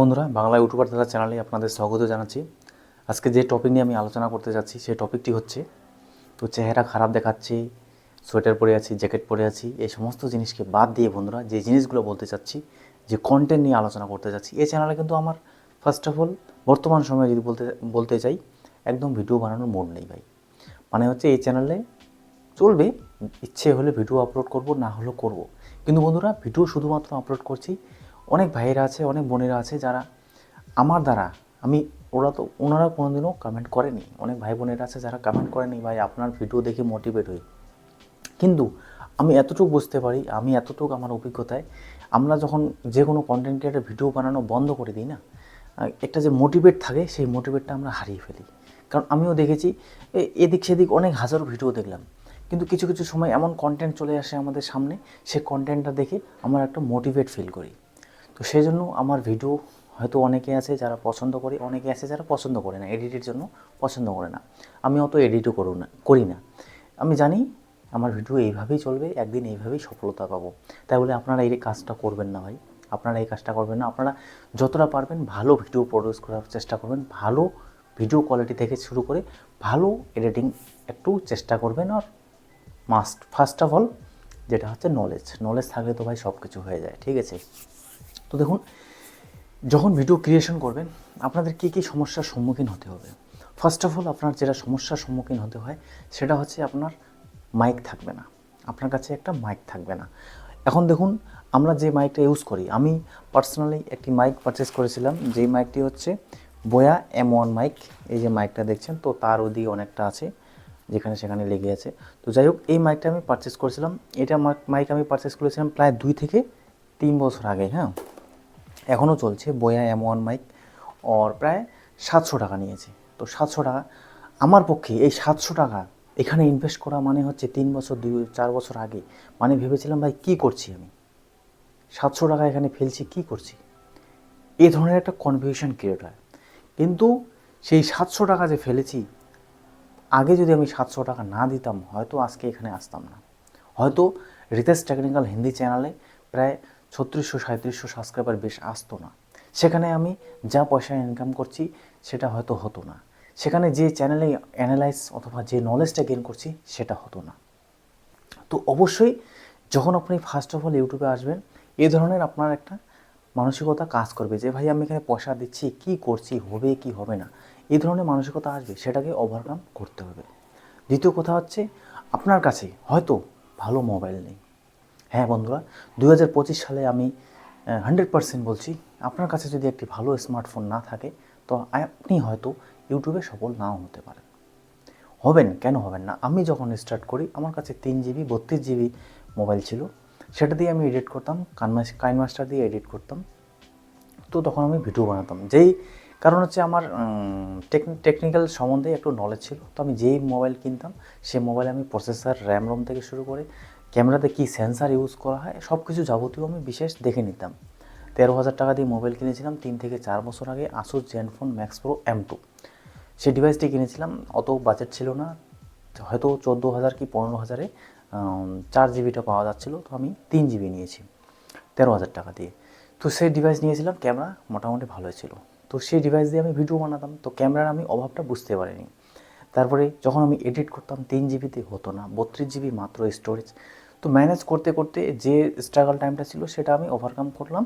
বন্ধুরা বাংলা ইউটিউবার দাদা চ্যানেলে আপনাদের স্বাগত জানাচ্ছি। আজকে যে টপিক নিয়ে আমি আলোচনা করতে যাচ্ছি, সেই টপিকটি হচ্ছে, তো চেহারা খারাপ দেখাচ্ছে, সোয়েটার পরে আছি, জ্যাকেট পরে আছি, এই সমস্ত জিনিসকে বাদ দিয়ে বন্ধুরা, যে জিনিসগুলো বলতে চাচ্ছি, যে কন্টেন্ট নিয়ে আলোচনা করতে চাচ্ছি এই চ্যানেলে কিন্তু আমার ফার্স্ট অফ অল বর্তমান সময়ে যদি বলতে বলতে চাই, একদম ভিডিও বানানোর মোড নেই ভাই। মানে হচ্ছে এই চ্যানেলে চলবে, ইচ্ছে হলে ভিডিও আপলোড করব, না হলেও করব। কিন্তু বন্ধুরা ভিডিও শুধুমাত্র আপলোড করছি অনেক ভাইয়েরা আছে, অনেক বোনেরা আছে যারা আমার দ্বারা, আমি, ওরা তো, ওনারা কোনোদিনও কমেন্ট করেনি। অনেক ভাই বোনেরা আছে যারা কমেন্ট করেনি, ভাই আপনার ভিডিও দেখে মোটিভেট হই। কিন্তু আমি এতটুকু বুঝতে পারি, আমি এতটুকু আমার অভিজ্ঞতায়, আমরা যখন যে কোনো কন্টেন্ট ক্রিয়েটার ভিডিও বানানো বন্ধ করে দিই না, একটা যে মোটিভেট থাকে, সেই মোটিভেটটা আমরা হারিয়ে ফেলি। কারণ আমিও দেখেছি এদিক সেদিক অনেক হাজারো ভিডিও দেখলাম। কিন্তু কিছু কিছু সময় এমন কন্টেন্ট চলে আসে আমাদের সামনে, সে কন্টেন্টটা দেখে আমরা একটা মোটিভেট ফিল করি। তো সেই জন্য আমার ভিডিও হয়তো অনেকে আছে যারা পছন্দ করে, অনেকে আছে যারা পছন্দ করে না এডিটের জন্য পছন্দ করে না। আমি অত এডিটও করু না, করি না। আমি জানি আমার ভিডিও এইভাবেই চলবে, একদিন এইভাবেই সফলতা পাবো। তাই বলে আপনারা এই কাজটা করবেন না ভাই। আপনারা এই কাজটা করবেন না। আপনারা যতটা পারবেন ভালো ভিডিও প্রডিউস করার চেষ্টা করবেন। ভালো ভিডিও কোয়ালিটি থেকে শুরু করে ভালো এডিটিং একটু চেষ্টা করবেন আর মাস্ট ফার্স্ট অফ অল যেটা হচ্ছে নলেজ নলেজ থাকলে তো ভাই সব কিছু হয়ে যায়। ঠিক আছে? তো দেখুন, যখন ভিডিও ক্রিয়েশন করবেন, আপনাদের কী কী সমস্যার সম্মুখীন হতে হবে? ফার্স্ট অফ অল আপনার যেটা সমস্যার সম্মুখীন হতে হয়, সেটা হচ্ছে আপনার মাইক থাকবে না। আপনার কাছে একটা মাইক থাকবে না। এখন দেখুন, আমরা যে মাইকটা ইউজ করি, আমি পার্সোনালি একটি মাইক পারচেস করেছিলাম, যেই মাইকটি হচ্ছে বোয়া এম ওয়ান মাইক এই যে মাইকটা দেখছেন, তো তার ওদিকে অনেকটা আছে, যেখানে সেখানে লেগে আছে। তো যাই হোক, এই মাইকটা আমি পারচেস করেছিলাম। এটা মাইক আমি পারচেস করেছিলাম প্রায় দুই থেকে তিন বছর আগে হ্যাঁ? এখনও চলছে, বয়া এম ওয়ান মাইক, ওর প্রায় সাতশো টাকা নিয়েছে। তো সাতশো টাকা, আমার পক্ষে এই সাতশো টাকা এখানে ইনভেস্ট করা মানে হচ্ছে তিন বছর, দুই, চার বছর আগে। মানে ভেবেছিলাম, ভাই, কী করছি আমি? সাতশো টাকা এখানে ফেলছি, কী করছি? এ ধরনের একটা কনফিউশন ক্রিয়েট হয়। কিন্তু সেই সাতশো টাকা যে ফেলেছি, আগে যদি আমি সাতশো টাকা না দিতাম, হয়তো আজকে এখানে আসতাম না। হয়তো রিতেশ টেকনিক্যাল হিন্দি চ্যানেলে প্রায় ছত্রিশশো সাঁত্রিশশো সাবস্ক্রাইবার বেশ আসতো না। সেখানে আমি যা পয়সা ইনকাম করছি, সেটা হয়তো হতো না। সেখানে যে চ্যানেলে অ্যানালাইজ অথবা যে নলেজটা গেন করছি, সেটা হতো না। তো অবশ্যই যখন আপনি ফার্স্ট অফ অল ইউটিউবে আসবেন, এ ধরনের আপনার একটা মানসিকতা কাজ করবে যে, ভাই, আমি এখানে পয়সা দিচ্ছি, কি করছি, হবে কি হবে না? এই ধরনের মানসিকতা আসবে, সেটাকে ওভারকাম করতে হবে। দ্বিতীয় কথা হচ্ছে, আপনার কাছে হয়তো ভালো মোবাইল নেই। হ্যাঁ বন্ধুরা দু হাজার পঁচিশ সালে আমি হান্ড্রেড পার্সেন্ট বলছি, আপনার কাছে যদি একটি ভালো স্মার্টফোন না থাকে, তো আপনি হয়তো ইউটিউবে সফল নাও হতে পারেন। হবেন, কেন হবেন না? আমি যখন স্টার্ট করি, আমার কাছে তিন জিবি বত্রিশ জিবি মোবাইল ছিল। সেটা দিয়ে আমি এডিট করতাম কানমাস কাইন মাস্টার দিয়ে এডিট করতাম। তো তখন আমি ভিডিও বানাতাম। যেই কারণ হচ্ছে আমার টেকনিক্যাল সম্বন্ধে একটু নলেজ ছিল। তো আমি যেই মোবাইল কিনতাম সেই মোবাইলে আমি প্রসেসর র্যাম রোম থেকে শুরু করে ক্যামেরাতে কী সেন্সার ইউজ করা হয় সব কিছু যাবতীয় আমি বিশেষ দেখে নিতাম। তেরো হাজার টাকা দিয়ে মোবাইল কিনেছিলাম তিন থেকে চার বছর আগে Asus ZenFone Max Pro M two সেই ডিভাইসটি কিনেছিলাম, অত বাজেট ছিল না, হয়তো চোদ্দ হাজার কি পনেরো হাজারে চার জিবিটা পাওয়া যাচ্ছিল, তো আমি তিন জিবি নিয়েছি, তেরো হাজার টাকা দিয়ে। তো সেই ডিভাইস নিয়েছিলাম, ক্যামেরা মোটামুটি ভালোই ছিল। তো সেই ডিভাইস দিয়ে আমি ভিডিও বানাতাম, তো ক্যামেরার আমি অভাবটা বুঝতে পারিনি। তারপরে যখন আমি এডিট করতাম, তিন জিবিতে হতো না, বত্রিশ জিবি মাত্র স্টোরেজ তো ম্যানেজ করতে করতে যে স্ট্রাগল টাইমটা ছিল সেটা আমি ওভারকাম করলাম।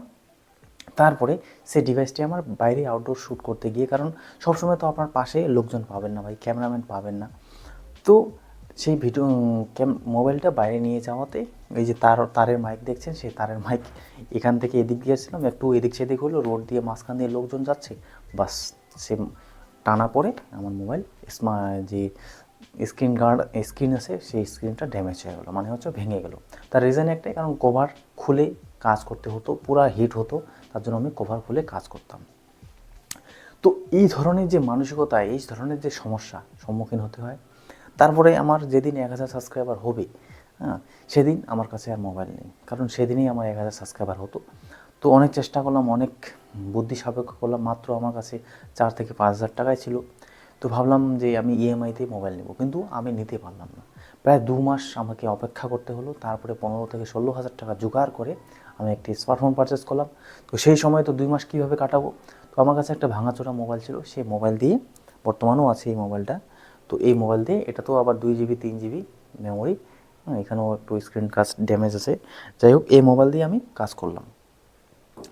তারপরে সেই ডিভাইসটি আমার বাইরে আউটডোর শ্যুট করতে গিয়ে, কারণ সবসময় তো আপনার পাশে লোকজন পাবেন না ভাই ক্যামেরাম্যান পাবেন না। তো সেই ভিডিও ক্যাম মোবাইলটা বাইরে নিয়ে যাওয়াতে এই যে তার, তারের মাইক দেখছেন, সেই তারের মাইক এখান থেকে এদিক দিয়েছিলাম একটু এদিক সেদিক হলো রোড দিয়ে মাঝখান দিয়ে লোকজন যাচ্ছে। বাস, সে টানা পড়ে আমার মোবাইল স্মা যে স্ক্রিন গার্ড স্ক্রিন আছে, সেই স্ক্রিনটা ড্যামেজ হয়ে গেলো মানে হচ্ছে ভেঙে গেলো। তার রিজন একটাই, কারণ কভার খুলে কাজ করতে হতো, পুরা হিট হতো, তার জন্য আমি কভার খুলে কাজ করতাম। তো এই ধরনের যে মানসিকতা, এই ধরনের যে সমস্যা সম্মুখীন হতে হয়, তারপরে আমার যেদিন এক হাজার সাবস্ক্রাইবার হবে হ্যাঁ সেদিন আমার কাছে আর মোবাইল নেই, কারণ সেদিনই আমার এক হাজার সাবস্ক্রাইবার হতো। তো অনেক চেষ্টা করলাম, অনেক বুদ্ধি সাপেক্ষ করলাম, মাত্র আমার কাছে চার থেকে পাঁচ হাজার টাকাই ছিল। তো ভাবলাম যে আমি ইএমআইতে মোবাইল নেব, কিন্তু আমি নিতে পারলাম না। প্রায় দু মাস আমাকে অপেক্ষা করতে হলো, তারপরে পনেরো থেকে ষোলো হাজার টাকা জোগাড় করে আমি একটি স্মার্টফোন পারচেস করলাম। তো সেই সময় তো দুই মাস কীভাবে কাটাবো? তো আমার কাছে একটা ভাঙাচোরা মোবাইল ছিল, সেই মোবাইল দিয়ে বর্তমানেও আছে এই মোবাইলটা তো এই মোবাইল দিয়ে এটা তো আবার দুই জিবি তিন জিবি মেমোরি এখানেও একটু স্ক্রিন কাজ ড্যামেজ আছে। যাই হোক, এই মোবাইল দিয়ে আমি কাজ করলাম।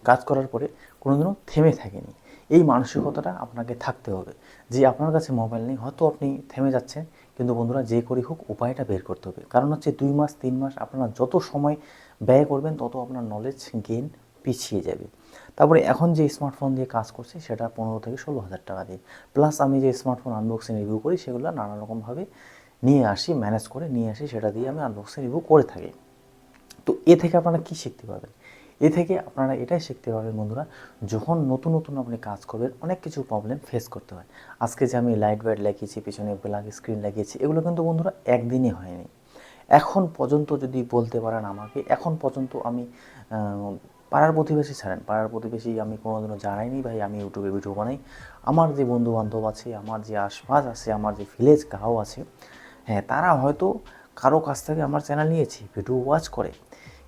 কাজ করার পরে কোনোদিনও থেমে থাকেনি। এই মানসিকতাটা আপনাকে থাকতে হবে। যে আপনার কাছে মোবাইল নেই, হয়তো আপনি থেমে যাচ্ছেন, কিন্তু বন্ধুরা যে করি হোক উপায়টা বের করতে হবে। কারণ হচ্ছে দুই মাস, তিন মাস আপনারা যত সময় ব্যয় করবেন, তত আপনার নলেজ গেইন পিছিয়ে যাবে। তারপরে এখন যে স্মার্টফোন দিয়ে কাজ করছি, সেটা পনেরো থেকে ষোলো হাজার টাকা দিয়ে। প্লাস আমি যে স্মার্টফোন আনবক্সিং রিভিউ করি, সেগুলো নানা রকমভাবে নিয়ে আসি ম্যানেজ করে নিয়ে আসি, সেটা দিয়ে আমি আনবক্সিং রিভিউ করে থাকি। তো এ থেকে আপনারা কী শিখতে পারবেন? এ থেকে আপনারা এটাই শিখতে পারবেন বন্ধুরা, যখন নতুন নতুন আপনি কাজ করবেন, অনেক কিছু প্রবলেম ফেস করতে হয়। আজকে যে আমি লাইট ওয়েট লাগিয়েছি, পিছনে ব্ল্যাক স্ক্রিন লাগিয়েছি, এগুলো কিন্তু বন্ধুরা একদিনই হয়নি। এখন পর্যন্ত যদি বলতে পারেন আমাকে, এখন পর্যন্ত আমি পাড়ার প্রতিবেশী ছাড়েন, পাড়ার প্রতিবেশী আমি কোনোদিনও জানাইনি, ভাই, আমি ইউটিউবে ভিডিও বানাই। আমার যে বন্ধু বান্ধব আছে, আমার যে আশপাশ আছে, আমার যে ভিলেজ গাঁও আছে হ্যাঁ তারা হয়তো কারও কাছ থেকে আমার চ্যানেল নিয়েছি ভিডিও ওয়াচ করে।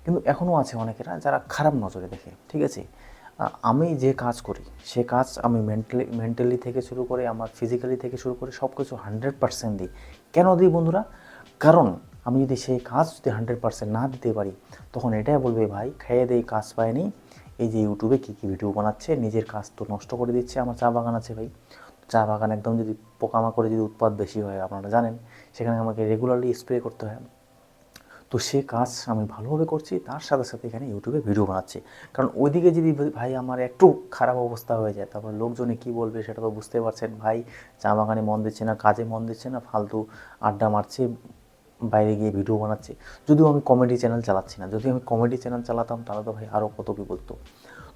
কিন্তু এখনও আছে অনেকেরা যারা খারাপ নজরে দেখে, ঠিক আছে? আমি যে কাজ করি, সে কাজ আমি মেন্টালি মেন্টালি থেকে শুরু করে, আমার ফিজিক্যালি থেকে শুরু করে সব কিছু হান্ড্রেড পার্সেন্ট দিই। কেন দিই বন্ধুরা? কারণ আমি যদি সেই কাজ যদি হান্ড্রেড পার্সেন্ট না দিতে পারি, তখন এটাই বলবে, ভাই, খেয়ে দেই কাজ পায়নি। এই যে ইউটিউবে কী কী ভিডিও বানাচ্ছে, নিজের কাজ তো নষ্ট করে দিচ্ছে আমার চা বাগান আছে ভাই। চা বাগান একদম যদি পোকামাকড়ে যদি উৎপাদ বেশি হয়, আপনারা জানেন, সেখানে আমাকে রেগুলারলি স্প্রে করতে হয়। তো সে কাজ আমি ভালোভাবে করছি, তার সাথে সাথে এখানে ইউটিউবে ভিডিও বানাচ্ছি। কারণ ওইদিকে যদি ভাই আমার একটু খারাপ অবস্থা হয়ে যায়, তারপর লোকজনে কী বলবে সেটা তো বুঝতে পারছেন। ভাই চা বাগানে মন দিচ্ছে না, কাজে মন দিচ্ছে না, ফালতু আড্ডা মারছে, বাইরে গিয়ে ভিডিও বানাচ্ছে। যদিও আমি কমেডি চ্যানেল চালাচ্ছি না, যদি আমি কমেডি চ্যানেল চালাতাম তাহলে তো ভাই আরও কত কী বলতো।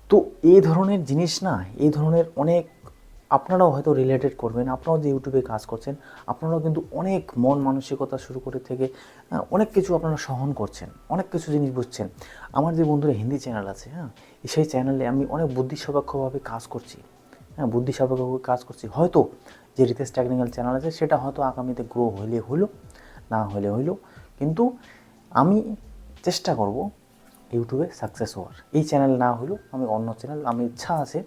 তো এই ধরনের জিনিস না, এই ধরনের অনেক আপনারাও হয়তো রিলেটেড করবেন, আপনারাও যে ইউটিউবে কাজ করছেন, আপনারাও কিন্তু অনেক মন মানসিকতা শুরু করে থেকে অনেক কিছু আপনারা সহন করছেন, অনেক কিছু জিনিস বুঝছেন। আমার যে বন্ধুরা হিন্দি চ্যানেল আছে হ্যাঁ সেই চ্যানেলে আমি অনেক বুদ্ধিসাপেক্ষভাবে কাজ করছি হ্যাঁ বুদ্ধিসাপেক্ষভাবে কাজ করছি। হয়তো যে রিতেশ টেকনিক্যাল চ্যানেল আছে, সেটা হয়তো আগামীতে গ্রো হইলে হলো না হলে হইল, কিন্তু আমি চেষ্টা করব ইউটিউবে সাকসেস হওয়ার। এই চ্যানেল না হলেও আমি অন্য চ্যানেল আমি ইচ্ছা আছে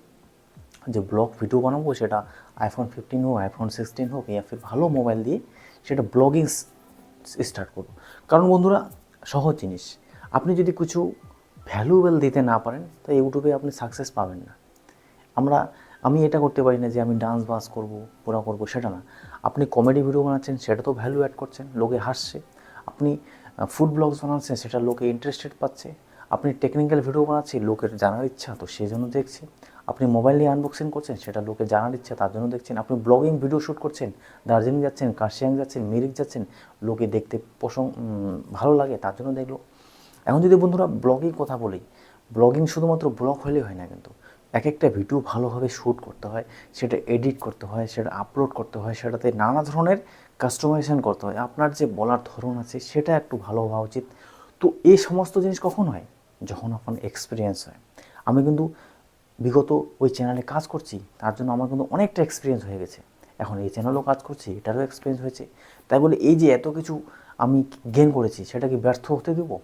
যে ব্লগ ভিডিও বানাবো সেটা আইফোন ফিফটিন হোক আইফোন সিক্সটিন হোক ইয়া ফির ভালো মোবাইল দিয়ে সেটা ব্লগিং স্টার্ট করব। কারণ বন্ধুরা, সহজ জিনিস। আপনি যদি কিছু ভ্যালুয়েবল দিতে না পারেন, তো ইউটিউবে আপনি সাকসেস পাবেন না। আমরা, আমি এটা করতে পারি না যে আমি ডান্স বাস করব পুরা করব, সেটা না। আপনি কমেডি ভিডিও বানাচ্ছেন, সেটা তো ভ্যালু অ্যাড করছেন, লোকে হাসছে। আপনি ফুড ব্লগস বানাচ্ছেন, সেটা লোকে ইন্টারেস্টেড পাচ্ছে। আপনি টেকনিক্যাল ভিডিও বানাচ্ছেন, লোকের জানার ইচ্ছা, তো সেই জন্য দেখছে। আপনি মোবাইল নিয়ে আনবক্সিং করছেন, সেটা লোকে জানার ইচ্ছা, তার জন্য দেখছেন। আপনি ব্লগিং ভিডিও শ্যুট করছেন, দার্জিলিং যাচ্ছেন, কার্শিয়াং যাচ্ছেন, মিরিক যাচ্ছেন, লোকে দেখতে পছন্দ ভালো লাগে, তার জন্য দেখল। এখন যদি বন্ধুরা ব্লগিং কথা বলি ব্লগিং শুধুমাত্র ব্লগ হলেই হয় না কিন্তু এক একটা ভিডিও ভালোভাবে শ্যুট করতে হয়, সেটা এডিট করতে হয়, সেটা আপলোড করতে হয়, সেটাতে নানা ধরনের কাস্টমাইজেশন করতে হয়। আপনার যে বলার ধরন আছে, সেটা একটু ভালো হওয়া উচিত। তো এই সমস্ত জিনিস কখন হয়? যখন আপনার এক্সপিরিয়েন্স হয়। আমি কিন্তু বিগত ওই চ্যানেলে কাজ করছি, তার জন্য আমার কিন্তু অনেকটা এক্সপিরিয়েন্স হয়ে গেছে। এখন এই চ্যানেলও কাজ করছি, এটারও এক্সপিরিয়েন্স হয়েছে। তাই বলে এই যে এত কিছু আমি গেন করেছি, সেটা কি ব্যর্থ হতে দেবো?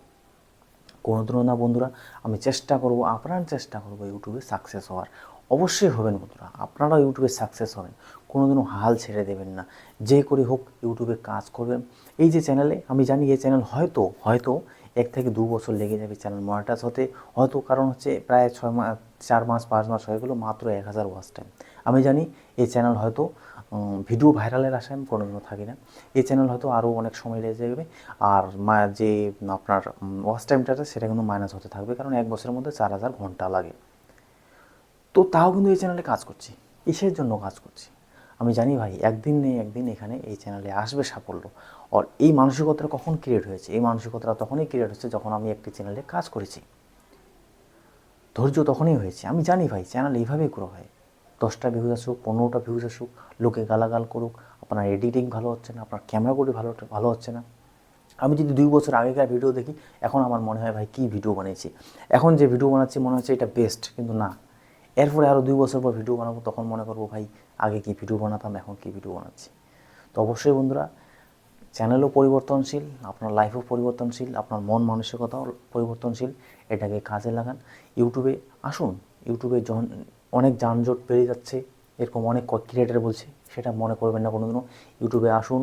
কোনোদিনও না বন্ধুরা, আমি চেষ্টা করব আপনার চেষ্টা করব ইউটিউবে সাকসেস হওয়ার। অবশ্যই হবেন বন্ধুরা, আপনারাও ইউটিউবে সাকসেস হবেন। কোনোদিনও হাল ছেড়ে দেবেন না। যে করে হোক, ইউটিউবে কাজ করবেন। এই যে চ্যানেলে আমি জানি এই চ্যানেল হয়তো হয়তো এক থেকে দু বছর লেগে যাবে চ্যানেল মনিটাইজ হতে। হয়তো কারণ হচ্ছে প্রায় ছয় মাস চার মাস, পাঁচ মাস হয়ে গেলো মাত্র এক হাজার ওয়াচ টাইম আমি জানি এই চ্যানেল হয়তো ভিডিও ভাইরালের আশায় আমি কোনোদিনও থাকি না। এই চ্যানেল হয়তো আরও অনেক সময় লেগে যাবে। আর যে আপনার ওয়াচ টাইমটা আছে সেটা কিন্তু মাইনাস হতে থাকবে কারণ এক বছরের মধ্যে চার হাজার ঘণ্টা লাগে। তো তাও কিন্তু এই চ্যানেলে কাজ করছি, কিসের জন্য কাজ করছি? আমি জানি ভাই, একদিন নেই, একদিন এখানে এই চ্যানেলে আসবে সাফল্য। আর এই মানসিকতাটা কখন ক্রিয়েট হয়েছে? এই মানসিকতাটা তখনই ক্রিয়েট হচ্ছে যখন আমি একটি চ্যানেলে কাজ করেছি। ধৈর্য তখনই হয়েছে। আমি জানি ভাই চ্যানেল এইভাবেই গ্রো হয়। দশটা ভিউজ আসুক, পনেরোটা ভিউজ আসুক, লোকে গালাগাল করুক, আপনার এডিটিং ভালো হচ্ছে না, আপনার ক্যামেরা করে ভালো ভালো হচ্ছে না। আমি যদি দুই বছর আগেকার ভিডিও দেখি, এখন আমার মনে হয় ভাই, কী ভিডিও বানিয়েছি এখন যে ভিডিও বানাচ্ছি, মনে হচ্ছে এটা বেস্ট কিন্তু না। এরপরে আরও দুই বছর পর ভিডিও বানাবো, তখন মনে করব ভাই, আগে কী ভিডিও বানাতাম, এখন কী ভিডিও বানাচ্ছি? তো অবশ্যই বন্ধুরা চ্যানেলও পরিবর্তনশীল, আপনার লাইফও পরিবর্তনশীল, আপনার মন মানসিকতাও পরিবর্তনশীল, এটাকে কাজে লাগান। ইউটিউবে আসুন ইউটিউবে যখন অনেক যানজট বেড়ে যাচ্ছে, এরকম অনেক ক্রিয়েটার বলছে, সেটা মনে করবেন না কোনোদিনও। ইউটিউবে আসুন,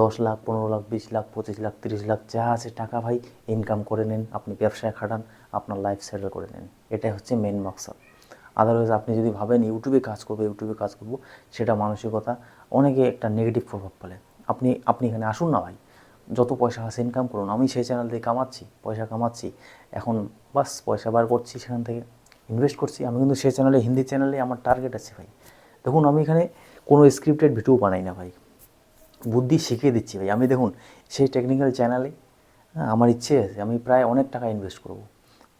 দশ লাখ, পনেরো লাখ, বিশ লাখ, পঁচিশ লাখ, তিরিশ লাখ, যা আছে টাকা ভাই ইনকাম করে নিন, আপনি ব্যবসায় খাটান, আপনার লাইফ সেটেল করে নিন। এটাই হচ্ছে মেন মাকসাদ আদারওয়াইজ আপনি যদি ভাবেন ইউটিউবে কাজ করব ইউটিউবে কাজ করব, সেটা মানসিকতা অনেকে একটা নেগেটিভ প্রভাব ফেলে। আপনি আপনি এখানে আসুন না ভাই। যত পয়সা আছে ইনকাম করুন। আমি সেই চ্যানেল থেকে কামাচ্ছি, পয়সা কামাচ্ছি। এখন বাস পয়সা বার করছি সেখান থেকে। ইনভেস্ট করছি। আমি কিন্তু সেই চ্যানেলে হিন্দি চ্যানেলে আমার টার্গেট আছে ভাই। দেখুন, আমি এখানে কোনো স্ক্রিপ্টেড ভিডিও বানাই না ভাই। বুদ্ধি শিখিয়ে দিচ্ছি ভাই। আমি দেখুন, সেই টেকনিক্যাল চ্যানেলে আমার ইচ্ছে আছে। আমি প্রায় অনেক টাকা ইনভেস্ট করব।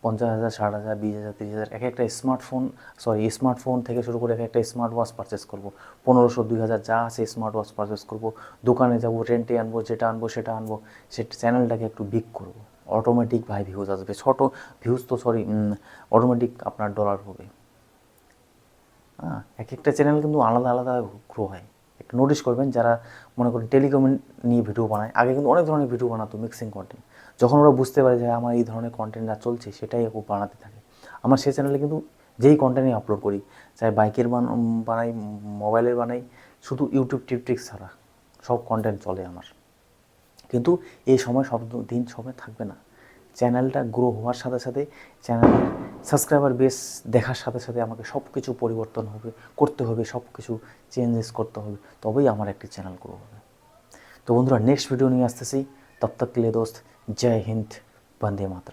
পঞ্চাশ হাজার, ষাট হাজার, বিশ হাজার, তিরিশ হাজার, এক একটা স্মার্টফোন সরি স্মার্টফোন থেকে শুরু করে এক একটা স্মার্ট ওয়াচ পারচেস করব। পনেরোশো, দুই হাজার যা আছে স্মার্ট ওয়াচ পারচেস করব। দোকানে যাব রেন্টে আনব, যেটা আনব, সেটা আনব, সে চ্যানেলটাকে একটু বিগ করব। অটোমেটিক ভাই ভিউজ আসবে। ছোট ভিউজ তো সরি অটোমেটিক আপনার ডলার হবে। হ্যাঁ এক একটা চ্যানেল কিন্তু আলাদা আলাদা গ্রো হয়। একটু নোটিস করবেন, যারা মনে করেন টেলিকম নিয়ে ভিডিও বানায়, আগে কিন্তু অনেক ধরনের ভিডিও বানাতো মিক্সিং কন্টেন্ট যখন ওরা বুঝতে পারে যে আমার এই ধরনের কন্টেন্ট যা চলছে, সেটাই ও বানাতে থাকে। আমার সেই চ্যানেলে কিন্তু যেই কন্টেন্টই আপলোড করি, চাই বাইকের বান বানাই মোবাইলের বানাই, শুধু ইউটিউব টিপটিক্স ছাড়া সব কন্টেন্ট চলে আমার। কিন্তু এই সময় সব দিন সময় থাকবে না। চ্যানেলটা গ্রো হওয়ার সাথে সাথে চ্যানেলের সাবস্ক্রাইবার বেস দেখার সাথে সাথে আমাকে সব কিছু পরিবর্তন হবে, করতে হবে সব কিছু চেঞ্জেস করতে হবে, তবেই আমার একটি চ্যানেল গ্রো হবে। তো বন্ধুরা নেক্সট ভিডিও নিয়ে আসতেছি। তব লে দোস্ত जय हिंद वंदे मातरम।